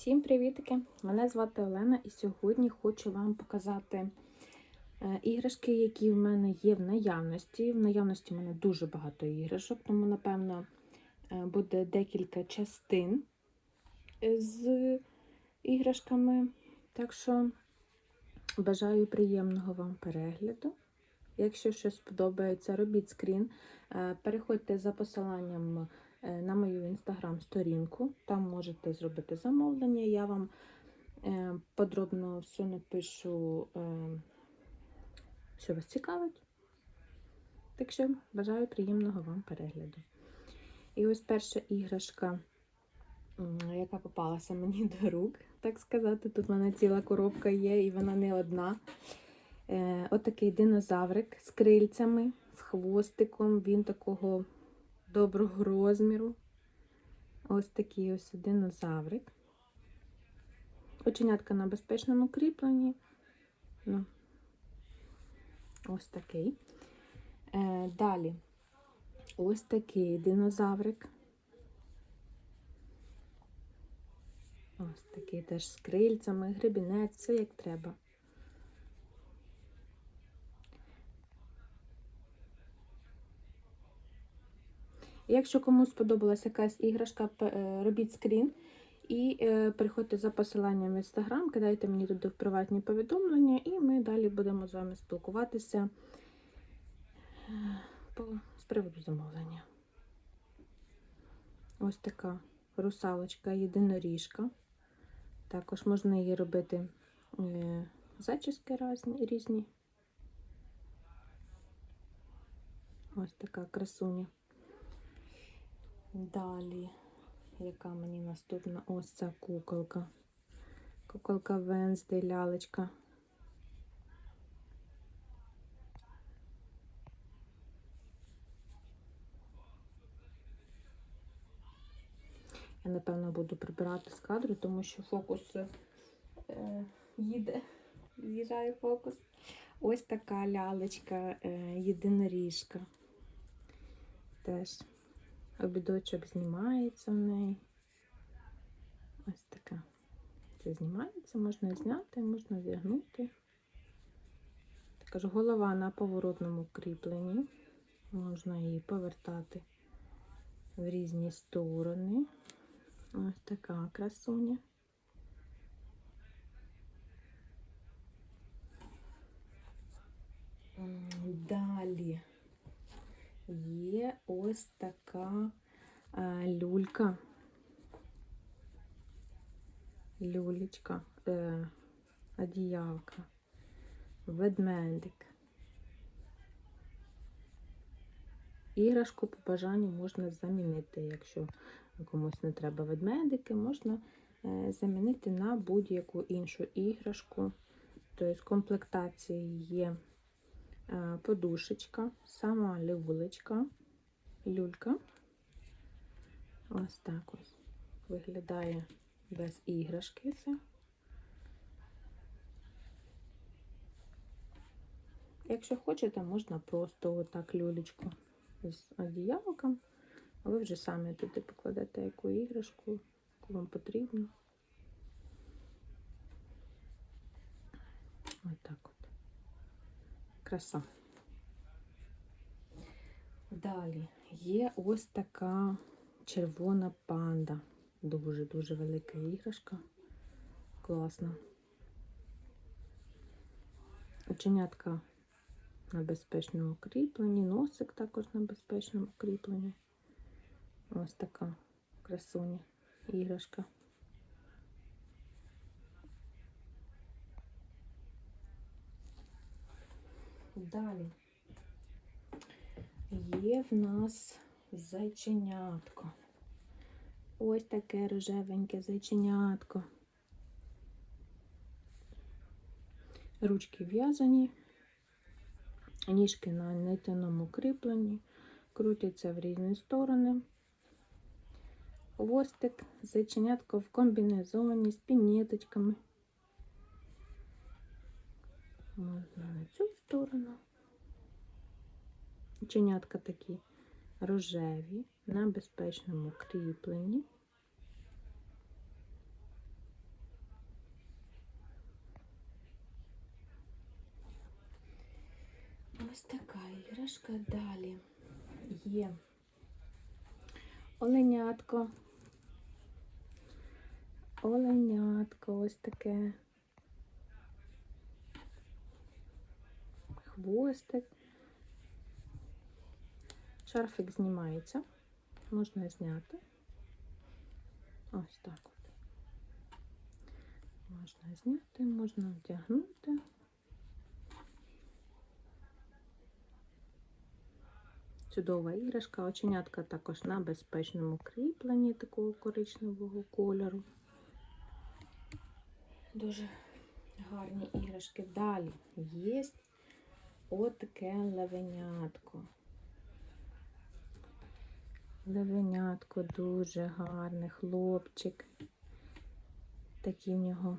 Всім привітки! Мене звати Олена і сьогодні хочу вам показати е, іграшки, які в мене є в наявності. В наявності в мене дуже багато іграшок, тому, напевно, е, буде декілька частин з іграшками. Так що бажаю приємного вам перегляду. Якщо щось сподобається, робіть скрін. Е, Переходьте за посиланням е, на мою інстаграм-сторінку. Там можете зробити замовлення. Я вам е, подробно все напишу, е, що вас цікавить. Так що бажаю приємного вам перегляду. І ось перша іграшка, яка попалася мені до рук, так сказати. Тут в мене ціла коробка є, і вона не одна. Е, Отакий динозаврик з крильцями, з хвостиком. Він такого доброго розміру. Ось такий ось динозаврик. Оченятка на безпечному кріпленні. Ну, ось такий. Е, далі ось такий динозаврик. Ось такий теж з крильцями, гребінець, все як треба. Якщо комусь сподобалася якась іграшка, е, робіть скрін і е, переходьте за посиланням в інстаграм, кидайте мені туди в приватні повідомлення, і ми далі будемо з вами спілкуватися е, з приводу замовлення. Ось така русалочка, єдиноріжка. Також можна її робити зачіски різні. Ось така красуня. Далі, яка мені наступна? Ось ця куколка. Куколка Венсдей, лялечка. Я, напевно, буду прибирати з кадру, тому що фокус е, їде, з'їжджає фокус. Ось така лялечка, е, єдиноріжка. Теж обідочок знімається в неї. Ось така. Це знімається, можна зняти, можна вдягнути. Така ж голова на поворотному кріпленні. Можна її повертати в різні сторони. Ось така красуня. М, Далі є ось така а, люлька. Люлечка, е, одіялка, ведмедик. Іграшку по бажанню можна замінити, якщо комусь не треба ведмедики, можна е, замінити на будь-яку іншу іграшку. Тобто комплектації є е, подушечка, сама люлечка, люлька. Ось так ось виглядає без іграшки це. Якщо хочете, можна просто отак люлечку з одіялком, а ви вже самі туди покладете яку іграшку, яку вам потрібно. Ось так от. Краса. Далі є ось така червона панда. Дуже-дуже велика іграшка. Класна. Оченятка на безпечному кріпленні, носик також на безпечному кріпленні. Ось така красуня іграшка. Далі є в нас зайченятко. Ось таке рожевеньке зайченятко. Ручки в'язані, ніжки на нитяному кріпленні, крутяться в різні сторони. Хвостик, зайченятко в комбінезоні з пінеточками можна на цю сторону. Ченятка такі рожеві, на безпечному кріпленні. Ось така іграшка далі є оленятко. Оленятко ось таке. Хвостик. Шарфик знімається. Можна зняти. Ось так от. Можна зняти, можна вдягнути. Чудова іграшка. Оченятка також на безпечному кріпленні такого коричневого кольору. Дуже гарні іграшки. Далі є отаке левенятко. Левенятко дуже гарний хлопчик. Такі в нього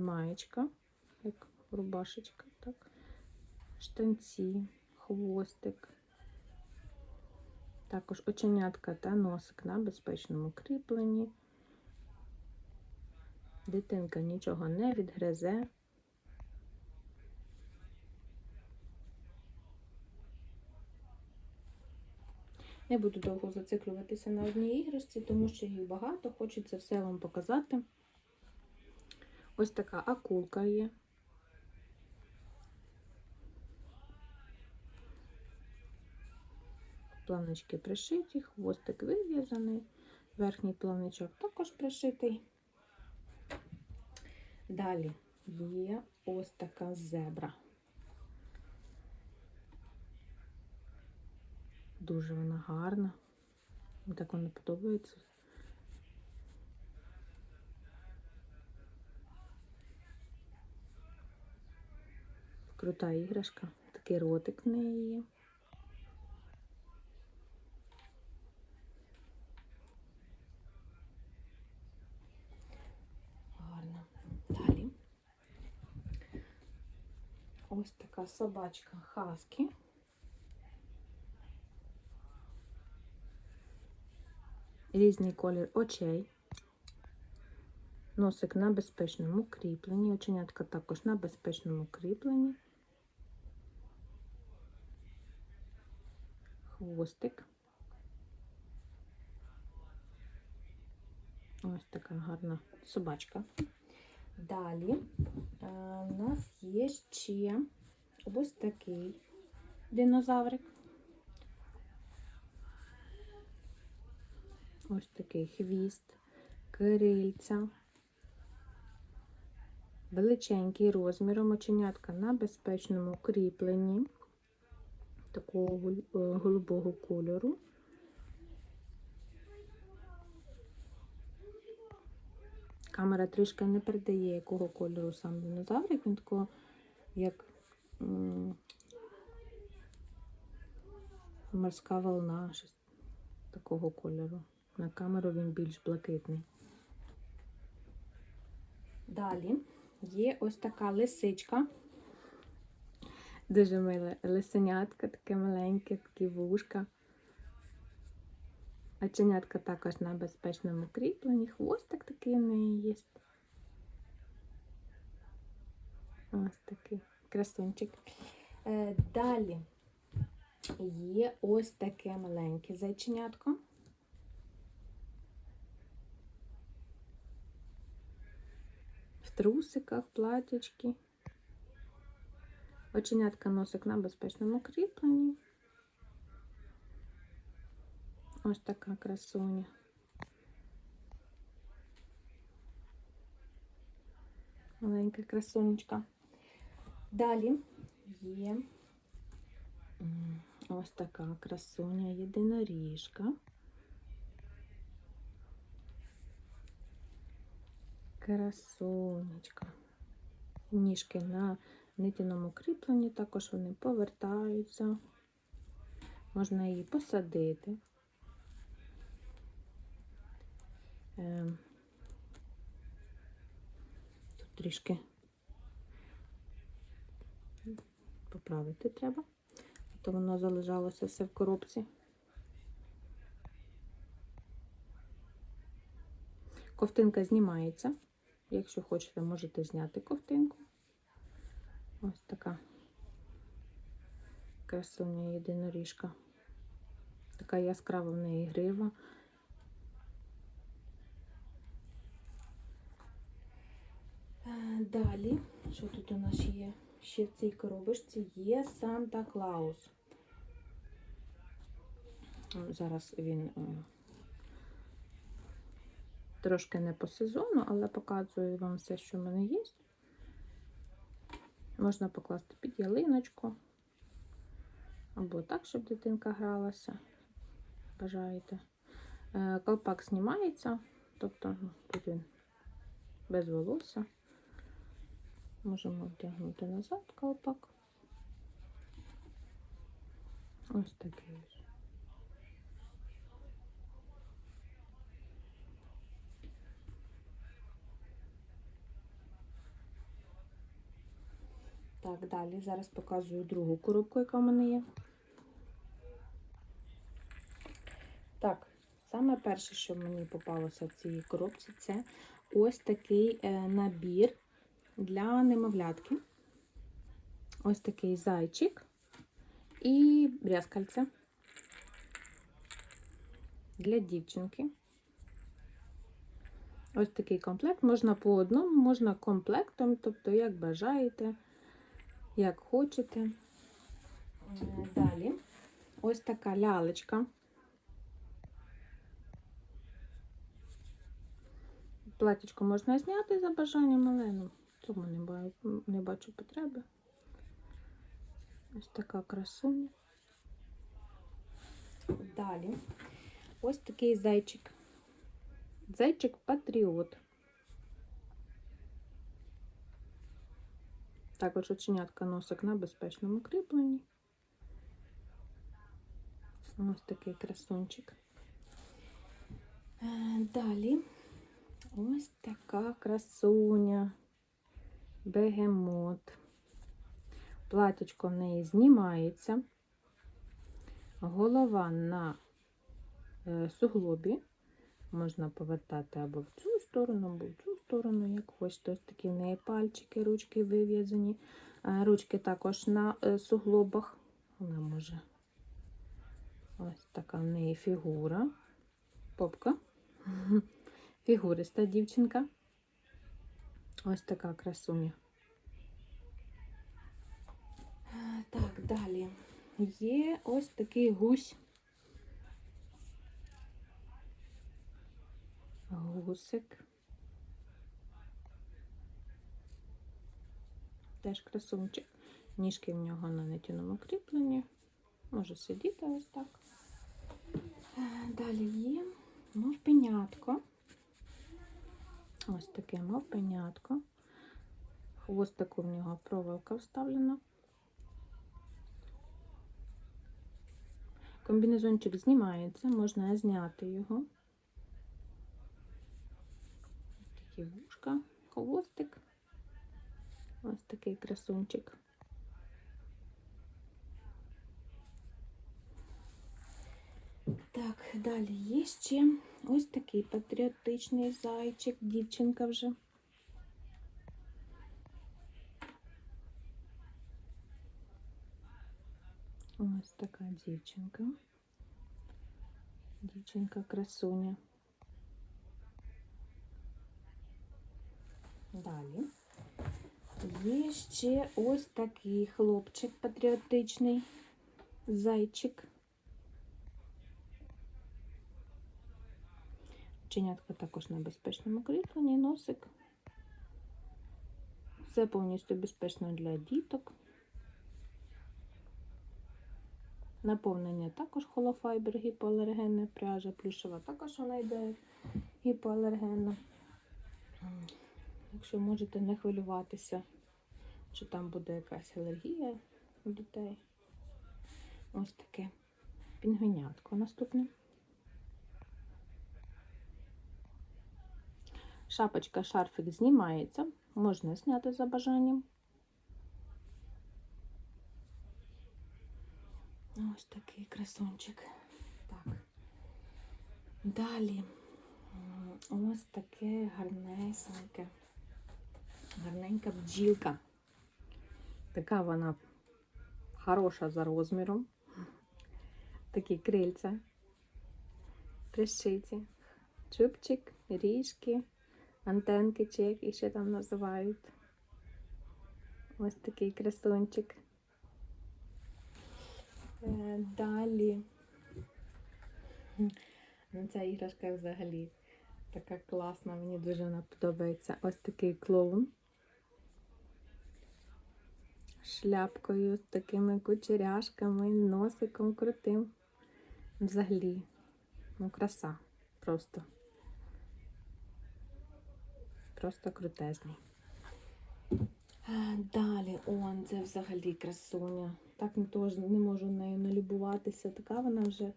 маєчка, як рубашечка, так. Штанці, хвостик. Також оченятка та носик на безпечному кріпленні. Дитинка нічого не відгризе. Не буду довго зациклюватися на одній іграшці, тому що їх багато, хочеться все вам показати. Ось така акулка є. Планочки пришиті, хвостик вив'язаний, верхній планочок також пришитий. Далі є ось така зебра. Дуже вона гарна. Мені так вона подобається. Крута іграшка. Такий ротик в неї є. Гарно. Далі. Ось така собачка Хаскі. Різний колір очей. Носик на безпечному кріпленні. Оченятка також на безпечному кріпленні. Хвостик. Ось така гарна собачка. Далі е, у нас є ще ось такий динозаврик. Ось такий хвіст, крильця, величенький розміром оченятка на безпечному кріпленні такого е, голубого кольору. Камера трішки не передає, якого кольору сам динозаврик, він такого, як морська волна, щось такого кольору. На камеру він більш блакитний. Далі є ось така лисичка. Дуже миле лисенятка, таке маленьке, такі вушка. Оченятка також на безпечному кріпленні. Хвостик такий в неї є. Ось такий красунчик. Е, далі є ось таке маленьке зайченятко. Трусиках, платячки. Оченятка носик на безпечному кріпленні. Ось така красуня. Маленька красунечка. Далі є ось така красуня єдиноріжка. Красунечка. Ніжки на нитяному кріпленні, також вони повертаються. Можна її посадити. Ем, Тут трішки поправити треба, а то воно залежалося все в коробці. Ковтинка знімається. Якщо хочете, можете зняти ковтинку. Ось така красуня єдиноріжка. Така яскрава в неї грива. Е, Далі, що тут у нас є? Ще в цій коробочці є Санта Клаус. Зараз він е, трошки не по сезону, але показую вам все, що в мене є. Можна покласти під ялиночку. Або так, щоб дитинка гралася. Бажаєте. Е, Колпак знімається, тобто ну, тут він без волосся. Можемо вдягнути назад колпак. Ось такий ось. Так, далі. Зараз показую другу коробку, яка в мене є. Так, саме перше, що мені попалося в цій коробці, це ось такий е, набір для немовлятки. Ось такий зайчик і брязкальце для дівчинки. Ось такий комплект. Можна по одному, можна комплектом, тобто, як бажаєте, як хочете. Е, Далі ось така лялечка. Платічко можна зняти за бажанням, але ну, цьому не, не бачу потреби. Ось така красуня. Далі ось такий зайчик. Зайчик патріот. Також оченятка носик на безпечному кріпленні. Ось такий красунчик. Е, Далі ось така красуня. Бегемот. Платічко в неї знімається. Голова на е, суглобі. Можна повертати або в цю сторону, або в цю сторону, як хочете. Ось такі в неї пальчики, ручки вив'язані. Ручки також на е, суглобах. Вона може. Ось така в неї фігура. Попка. Фігуриста дівчинка. Ось така красуня. Так, далі. Є ось такий гусь. Гусик. Теж красунчик. Ніжки в нього на нетяному кріпленні. Може сидіти ось так. Е, Далі є мавпенятко. Ось таке мавпенятко. Хвостику в нього проволока вставлена. Комбінезончик знімається, можна зняти його. Такі вушка, хвостик. Ось такий красунчик. Так, далі є ще ось такий патріотичний зайчик, дівчинка вже. Ось така дівчинка. Дівчинка красуня. Далі. Є ще ось такий хлопчик патріотичний зайчик. Чинятка також на безпечному кріпленні, носик. Все повністю безпечно для діток. Наповнення також холофайбер, гіпоалергенна пряжа, плюшева також вона йде гіпоалергенна. Якщо можете не хвилюватися, що там буде якась алергія у дітей. Ось таке пінгвінятко наступне. Шапочка, шарфик знімається, можна зняти за бажанням. Ось такий красунчик. Так. Далі ось таке гарнесеньке, гарненька бджілка. Така вона хороша за розміром. Такі крильця. Прищиті. Чубчик, ріжки, антенки, чи як їх ще там називають. Ось такий красунчик. Е, Далі. Ну, ця іграшка взагалі така класна, мені дуже вона подобається. Ось такий клоун. Шляпкою, з такими кучеряшками, носиком крутим. Взагалі, ну, краса просто. Просто крутезний. Далі, он, це взагалі красуня. Так не, тож, не можу нею налюбуватися. Така вона вже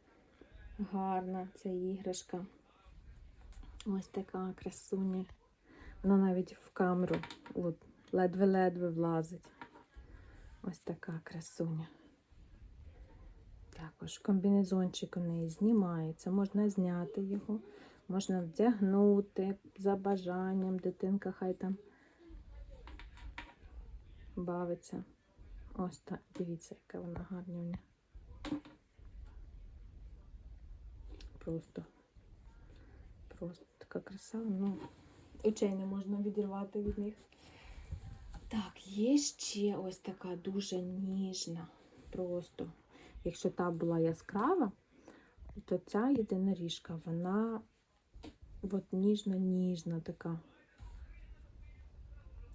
гарна, ця іграшка. Ось така красуня. Вона навіть в камеру ледве-ледве влазить. Ось така красуня. Також комбінезончик у неї знімається, можна зняти його, можна вдягнути за бажанням. Дитинка хай там бавиться. Ось так, дивіться, яка вона гарнюня. Просто, просто така краса, ну, очей не можна відірвати від них. Так, є ще ось така дуже ніжна. Просто. Якщо та була яскрава, то ця єдиноріжка, вона от ніжна-ніжна така.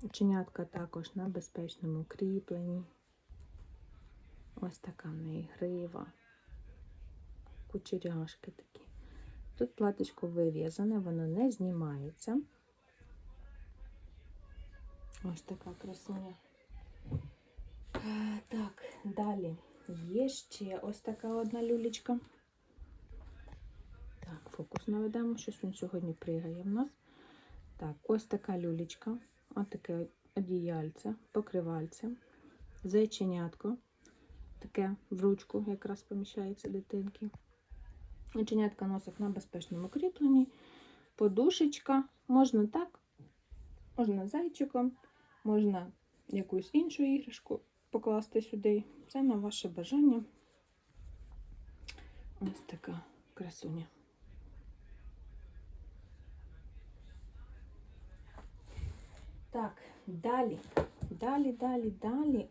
Оченятка також на безпечному кріпленні. Ось така в неї грива. Кучеряшки такі. Тут платочко вив'язане, воно не знімається. Ось така красуня. Так, далі. Є ще ось така одна люлечка. Так, фокус наведемо, щось він сьогодні пригає в нас. Так, ось така люлечка. Ось таке одіяльце, покривальце, зайченятко. Таке в ручку якраз поміщається дитинки. Зайченятка носик на безпечному кріпленні. Подушечка. Можна так, можна зайчиком, можна якусь іншу іграшку покласти сюди. Це на ваше бажання. Ось така красуня. Так, далі, далі, далі, далі.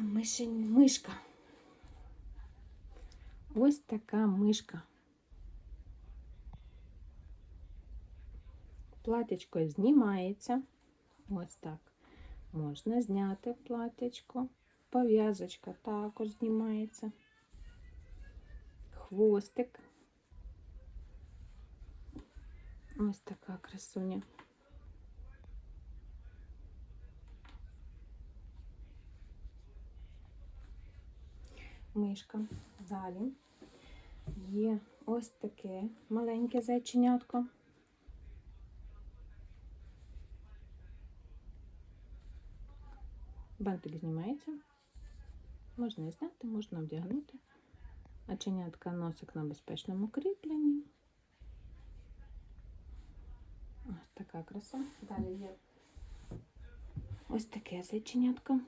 Мишень, мишка. Ось така мишка. Платячко знімається. Ось так. Можна зняти платячко. Пов'язочка також знімається. Хвостик. Ось така красуня. Мишка. Далі є ось таке маленьке зайченятко. Бантик знімається. Можна і зняти, можна вдягнути. Оченятка носик на безпечному кріпленні. Ось така краса. Далі є ось таке зайченятко.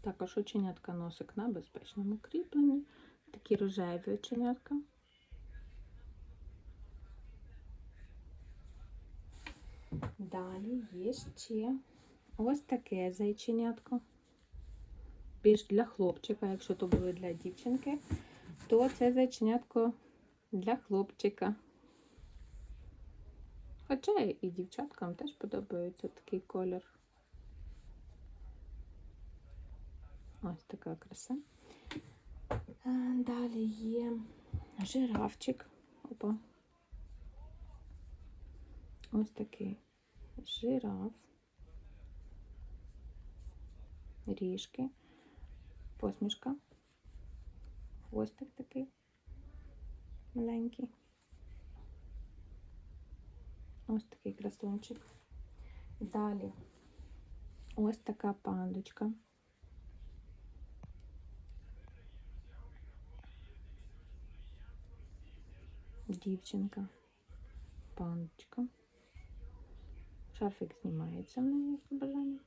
Також оченятка носик на безпечному кріпленні. Такі рожеві оченятка. Далі є ще ось таке зайченятко. Більш для хлопчика, якщо то були для дівчинки, то це зайченятко для хлопчика. Хоча і дівчаткам теж подобається такий колір. Ось така краса. Далі є жирафчик. Опа. Ось такий жираф, ріжки, посмішка, хвостик такий маленький. Ось такий красунчик. Далі ось така пандочка. Дівчинка. пандочка. Шарфик знімається в неї за бажанням.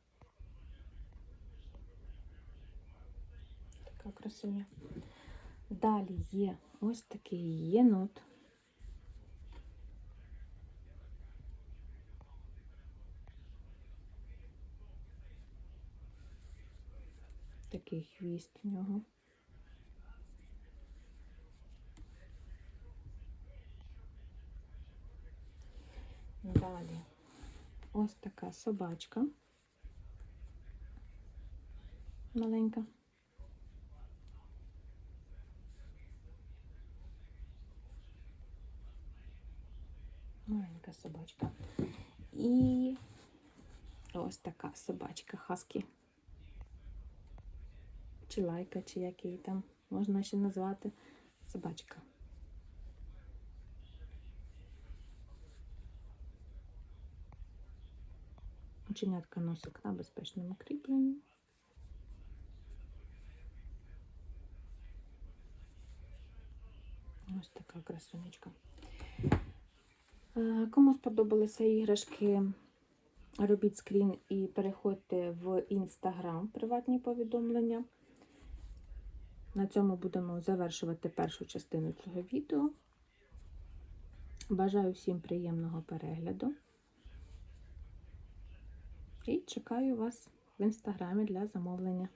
Така красуня. Далі є ось такий єнот. Такий хвіст в нього. Далі ось така собачка. Маленька. Маленька собачка. І ось така собачка хаскі. Чи лайка, чи як там можна ще назвати собачка. Ученятка носик на безпечному кріпленні. Ось така красунечка. Кому сподобалися іграшки, робіть скрін і переходьте в інстаграм приватні повідомлення. На цьому будемо завершувати першу частину цього відео. Бажаю всім приємного перегляду. І чекаю вас в інстаграмі для замовлення.